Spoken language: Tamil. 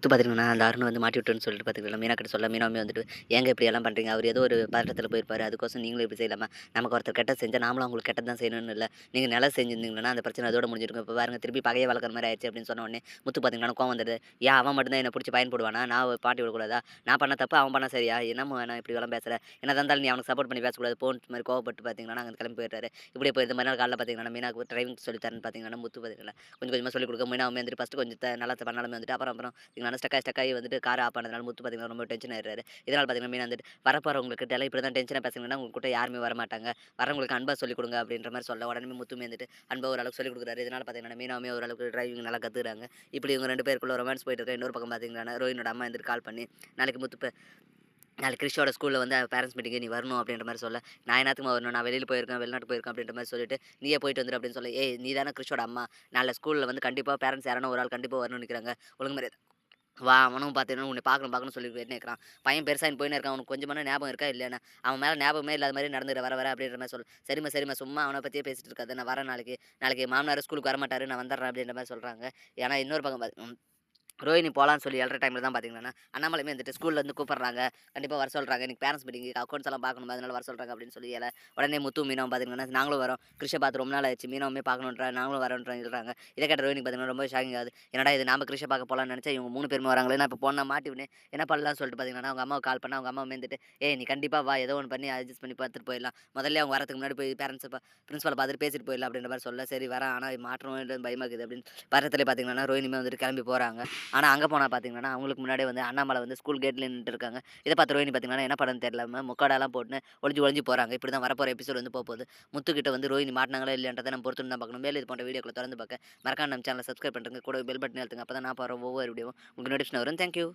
முத்து பார்த்திங்கன்னா அந்த அருண் வந்து மாட்டி விட்டுன்னு சொல்லிட்டு பார்த்துக்கலாம் மீனா கிட்ட சொல்ல மீனாமே வந்துட்டு எங்கே இப்படி எல்லாம் பண்ணுறீங்க அவர் ஏதோ ஒரு பதட்டத்தில் போயிருப்பாரு. அதுக்கோசம் நீங்களும் இப்படி செய்யலாமா? நமக்கு ஒருத்தர் கெட்ட செஞ்சால் நாமளும் அவங்களுக்கு கெட்டது தான் செய்யணும்னு இல்லை. நீங்கள் நல்லா செஞ்சிருந்தீங்கன்னா அந்த பிரச்சனை அதோட முடிஞ்சிருக்கும். இப்போ பாருங்க திருப்பி பகையை வளர்க்குற மாதிரி ஆயிடுச்சு அப்படின்னு சொன்ன உடனே முத்து பார்த்தீங்கன்னா கோவம் வந்துடுது. ஏன் அவன் மட்டும்தான் என்னை பிடிச்சி பயன் போடுவானா? நான் பாட்டி விடக்கூடாதா? நான் பண்ண தப்பு அவன் பண்ண சரியா? என்னமோ நான் இப்படி எல்லாம் பேசுகிறேன் என்ன இருந்தாலும் நீ அவனுக்கு சப்போர்ட் பண்ணி பேசக்கூடாது. போன் மாதிரி கோவப்பட்டு பார்த்தீங்கன்னா நாங்கள் கிளம்பி போயிட்டாரு இப்படியே போயிருந்த மறுநாள் காலையில் பார்த்தீங்கன்னா மீனாக்கு டிரைவிங் சொல்லி தரேன்னு பார்த்தீங்கன்னா முத்து பார்த்தீங்கன்னா கொஞ்சம் கொஞ்சமாக சொல்லிக் கொடுக்க. மீனா வந்துட்டு ஃபஸ்ட்டு கொஞ்சம் நல்லா பண்ணாலுமே வந்துட்டு அப்புறம் அப்புறம் பார்த்தீங்கன்னா ஸ்டக்காய் ஸ்டக்காய் வந்துட்டு கார் ஆஃப் பண்ணதுனால முத்து பார்த்தீங்கன்னா ரொம்ப டென்ஷன் ஆயிடுறாரு. இதனால் பார்த்தீங்கன்னா மீன் வந்துட்டு வரப்போகிறவங்களுக்கு எல்லாம் இப்படி தான் டென்ஷனாக பேசுங்கன்னா உங்கள்கிட்ட யாருமே வர மாட்டாங்க வரவங்களுக்கு அன்பாக சொல்லிக் கொடுங்க அப்படின்ற மாதிரி சொல்ல உடனே முத்துமே வந்துட்டு அன்பாக ஓரளவுக்கு சொல்லிக் கொடுக்குறாரு. இதனால் பார்த்தீங்கன்னா மீனாமே ஓரளவுக்கு டிரைவிங் நல்லா கற்றுக்குறாங்க இப்படி இவங்க ரெண்டு பேருக்குள்ள ரொமான்ஸ் போயிட்டு இருக்க இன்னொரு பக்கம் பார்த்தீங்கன்னா ரோஹினோட அம்மா வந்துட்டு கால் பண்ணி நாளைக்கு முத்து நாளைக்கு கிறிஷோட ஸ்கூலில் வந்து பேரண்ட்ஸ் மீட்டிங்கு நீ வரணும் அப்படின்ற மாதிரி சொல்ல நான் என்னத்துக்கு வரணும்? நான் வெளியில் போயிருக்கேன் வெளிநாட்டு போயிருக்கேன் அப்படின்ற மாதிரி சொல்லிட்டு நீயே போயிட்டு வந்துரு அப்படின்னு சொல்ல ஏய் நீ தானே கிறிஷோட அம்மா. நாளை ஸ்கூலில் வந்து கண்டிப்பாக பேரண்ட்ஸ் யாரான ஒரு ஆள் கண்டிப்பாக வரணும்னு நினைக்கிறாங்க ஒழுங்கு மாதிரி வா அவனும் பார்த்தீங்கன்னா உன்னை பார்க்கணும் பார்க்கணும் சொல்லி போயிட்டு இருக்கிறான். பையன் பெருசாக போயின்னு இருக்கான். அவனுக்கு கொஞ்சமான ஞாபகம் இருக்கா இல்லையா அவன் மேலே ஞாபகமே இல்லாத மாதிரி நடந்துட்டு வர வர அப்படின்ற மாதிரி சொல். சரிம்மா சரிம்மா சும்மா அவனை பற்றியே பேசிட்டு இருக்காது. நான் வரேன் நாளைக்கு. நாளைக்கு மாமனார் ஸ்கூலுக்கு வர மாட்டாரு நான் வந்துடுறேன் அப்படின்ற மாதிரி சொல்கிறாங்க ஏன்னா இன்னொரு பக்கம் ரோஹினி போகலான்னு சொல்லி எழுற டைமில் தான் பார்த்தீங்கன்னா அண்ணாமலையுமே வந்துட்டு ஸ்கூல்லேருந்து கூப்பிட்றாங்க. கண்டிப்பாக வர சொல்கிறாங்க எனக்கு பேரண்ட்ஸ் மீட்டிங் அக்கௌண்ட்ஸ் எல்லாம் பார்க்கணும்? அதனால வர சொல்கிறாங்க அப்படின்னு சொல்லி எல்லாம் உடனே முத்து மீனவம் பார்த்தீங்கன்னா நாங்களும் வரோம். கிருஷ்ண பார்த்து ரொம்ப நாள் ஆச்சு. மீனவமே பார்க்கணுன்ற நாங்களும் வரோன்றாங்க சொல்கிறாங்க இதை கேட்ட ரோஹினி பார்த்தீங்கன்னா ரொம்ப ஷாக்கிங் ஆகுது. என்னடா இது நாம கிருஷ்ண பார்க்க போகலான்னு நினச்சா இவங்க மூணு பேருமே வராங்களே நான் இப்போ போனால் மாட்டிவினே என்ன பண்ணலாம்னு சொல்லிட்டு பார்த்தீங்கன்னா அவங்க அம்மாவை கால் பண்ண அவங்க அம்மா வந்துட்டு ஏய் நீ கண்டிப்பாக வா. ஏதோ ஒன்று பண்ணி அட்ஜஸ்ட் பண்ணி பார்த்துட்டு போயிடலாம். முதல்ல அவங்க வரதுக்கு முன்னாடி போய் பேரண்ட்ஸ் பிரின்ஸ்பால் பார்த்துட்டு பேசிட்டு போயிடலாம் அப்படின்ற மாதிரி சொல்ல. சரி வரேன். ஆனால் மாற்றம் பயமாக்குது அப்படின்னு. பக்கத்துல பார்த்தீங்கன்னா ரோஹினிமே வந்துட்டு கிளம்பி போகிறாங்க ஆனால் அங்கே போனால் பார்த்தீங்கன்னா அவங்களுக்கு முன்னாடி வந்து அண்ணாமலை வந்து ஸ்கூல் கேட்டில் நின்றுட்டு இருக்காங்க. இதை பார்த்து ரோஹினி பார்த்தீங்கன்னா என்ன படம் தெரியல முக்காடெல்லாம் போட்டு ஒழிஞ்சு ஒழிஞ்சு போகிறாங்க இப்படி தான் வரப்போகிற எபிசோட் வந்து போக போகுது. முத்துக்கிட்ட வந்து ரோஹினி மாட்டினாங்களா இல்லைன்றதை நம்ம பொறுத்து தான் பார்க்கணும். மேலே இது போன்ற வீடியோக்களை திறந்து பார்க்க மறக்காம நம்ம சேனலை சப்ஸ்கிரைப் பண்ணுறங்க கூட பெல் பட்டன் எழுத்துங்க அப்போ தான் நான் போகிற ஒவ்வொரு வீடியோ உங்களுக்கு நோட்டிஃபிகேஷன் வரும். தேங்க்யூ